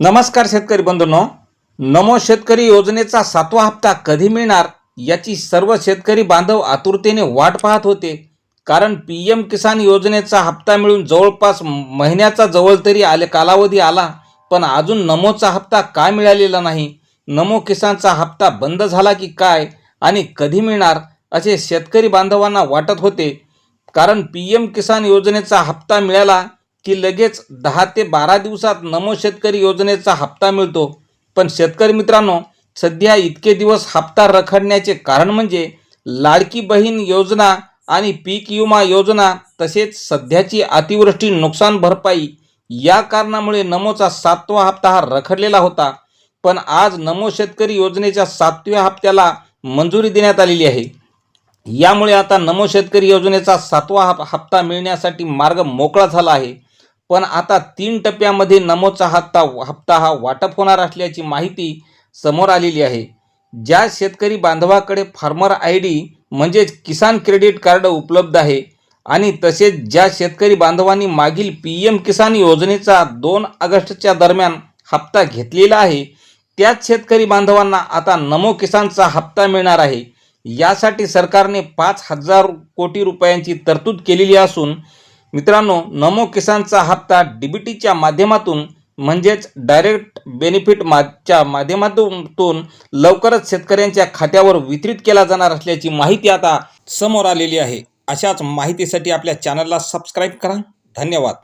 नमस्कार शेतकरी बंधूंनो. नमो शेतकरी योजनेचा सातवा हप्ता कधी मिळणार? याची सर्व शेतकरी बांधव आतुरतेने वाट पाहत होते. कारण पी एम किसान योजनेचा हप्ता मिळून जवळपास महिन्याचा जवळ तरी आले कालावधी आला. पण अजून नमोचा हप्ता का मिळालेला नाही? नमो किसानचा हप्ता बंद झाला की काय? आणि कधी मिळणार? असे शेतकरी बांधवांना वाटत होते. कारण पी एम किसान योजनेचा हप्ता मिळाला की लगेच दहा ते बारा दिवसात नमो शेतकरी योजनेचा हप्ता मिळतो. पण शेतकरी मित्रांनो सध्या इतके दिवस हप्ता रखडण्याचे कारण म्हणजे लाडकी बहीण योजना आणि पीक विमा योजना तसेच सध्याची अतिवृष्टी नुकसान भरपाई या कारणामुळे नमोचा सातवा हप्ता हा रखडलेला होता. पण आज नमो शेतकरी योजनेच्या सातव्या हप्त्याला मंजुरी देण्यात आलेली आहे. यामुळे आता नमो शेतकरी योजनेचा सातवा हप हप्ता मिळण्यासाठी मार्ग मोकळा झाला आहे. पण आता तीन टप्प्यामध्ये नमोचा हप्ता हप्ता हा वाटप होणार असल्याची माहिती समोर आलेली आहे. ज्या शेतकरी बांधवाकडे फार्मर आय डी म्हणजेच किसान क्रेडिट कार्ड उपलब्ध आहे आणि तसेच ज्या शेतकरी बांधवांनी मागील पी एम किसान योजनेचा दोन ऑगस्टच्या दरम्यान हप्ता घेतलेला आहे त्याच शेतकरी बांधवांना आता नमो किसानचा हप्ता मिळणार आहे. यासाठी सरकारने पाच हजार कोटी रुपयांची तरतूद केलेली असून मित्रांनो नमो किसानचा हप्ता डीबीटीच्या माध्यमातून म्हणजेच डायरेक्ट बेनिफिट माच्या माध्यमातून लवकरच शेतकऱ्यांच्या खात्यावर वितरित केला जाणार असल्याची माहिती आता समोर आलेली आहे. अशाच माहितीसाठी आपल्या चॅनलला सबस्क्राईब करा. धन्यवाद.